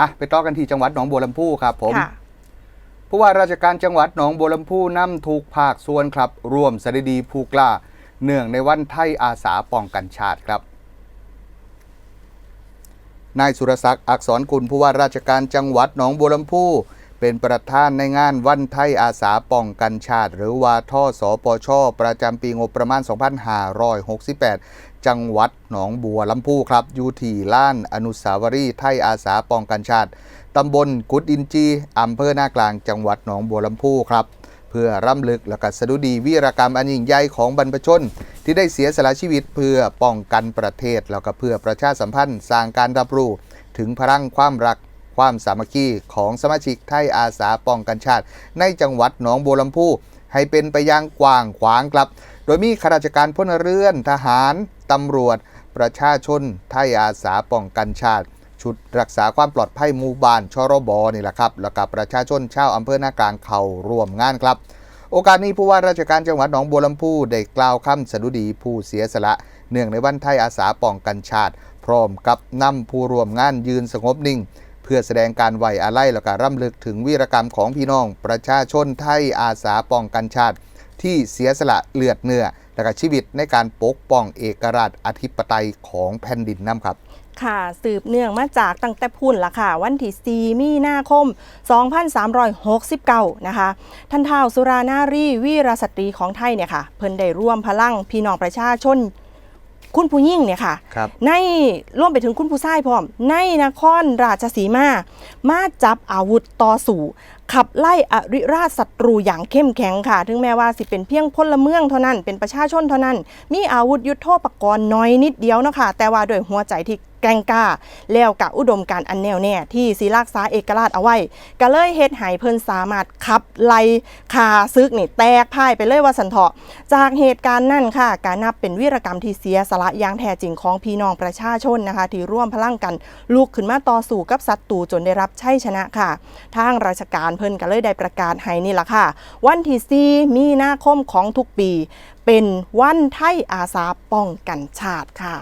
อะ ไปต่อกันที่จังหวัดหนองบัวลำพูครับผมค่ะผู้ว่าราชการจังหวัดหนองบัวลำพูนำถูกภาคส่วนครับร่วมสถิดีผู้กล้า เนื่องในวันไทยอาสาป้องกันชาติครับนายสุรศักดิ์อักษรกุลผู้ว่าราชการจังหวัดหนองบัวลำพู เป็นประธานในงานวันไทยอาสาป้องกันชาติ หรือว่าท่อสอปชประจำปีงบประมาณ 2568 จังหวัดหนองบัวลำพูครับอยู่ที่ล้านอนุสาวรีย์ไทยอาสาป้องกันชาติตำบลกุดอินจีอำเภอหน้ากลางจังหวัดหนองบัวลำพูครับเพื่อร่ำลึกและก็สดุดีวีรกรรมอันยิ่งใหญ่ของบรรพชน ที่ได้เสียสละชีวิตเพื่อป้องกันประเทศแล้วก็เพื่อประชาสัมพันธ์สร้างการรับรู้ ถึงพลังความรัก ความสามัคคีของสมาชิกไทยอาสาป้องกันชาติ ในจังหวัดหนองบัวลำพูให้เป็นไปอย่างกว้างขวางครับ โดยมีข้าราชการพลเรือนทหาร ตำรวจ ประชาชน ไทยอาสาป้องกันชาติ ชุดรักษาความปลอดภัยหมู่บ้านชรบนี่แหละครับ แล้วก็ประชาชนชาวอำเภอหน้ากลางเข้าร่วมงานครับ โอกาสนี้ผู้ว่าราชการจังหวัดหนองบัวลำพูได้กล่าวคำสดุดีผู้เสียสละ เนื่องในวันไทยอาสาป้องกันชาติ พร้อมกับนำผู้ร่วมงานยืนสงบนิ่ง พื่อแสดงการไหวอาลัยและการร่ำลึกถึงวีรกรรมของพี่น้อง ประชาชนไทยอาสาป้องกันชาติ ที่เสียสละเลือดเนื้อและก็ชีวิตในการปกป้องเอกราชอธิปไตยของแผ่นดินน้ำครับค่ะสืบเนื่องมาจากตั้งแต่พุ่นละค่ะ วันที่4มีนาคม 2369 นะคะ ท่านเท้าวสุรานารีวีรสตรีของไทยเนี่ยค่ะ เพิ่นได้ร่วมพลังพี่น้องประชาชน คุณผู้ยิ่งเนี่ยค่ะครับในร่วมไปถึงคุณผู้ชายพร้อม ในนครราชสีมา มาจับอาวุธต่อสู้ ขับไล่อริราชศัตรูอย่างเข้มแข็งค่ะ ถึงแม้ว่าสิเป็นเพียงพลเมืองเท่านั้น เป็นประชาชนเท่านั้น มีอาวุธยุทโธปกรณ์น้อยนิดเดียวนะคะแต่ว่าด้วยหัวใจที่แกงกล้า แล้วกับอุดมการอันแน่วแน่ที่สีรักษาเอกราชเอาไว้ ก็เลยเฮ็ดให้เพิ่นสามารถขับไล่คาซึกนี่แตกพ่ายไปเลยว่าสันเถาะ จากเหตุการณ์นั่นค่ะ การนับเป็นวีรกรรมที่เสียสละอย่างแท้จริงของพี่น้องประชาชนนะคะ ที่ร่วมพลังกันลุกขึ้นมาต่อสู้กับศัตรูจนได้รับชัยชนะค่ะ ทางราชการเพิ่นก็เลยได้ประกาศให้นี่ล่ะค่ะ วันที่4มีนาคมของทุกปี เป็นวันไทยอาสาป้องกันชาติค่ะ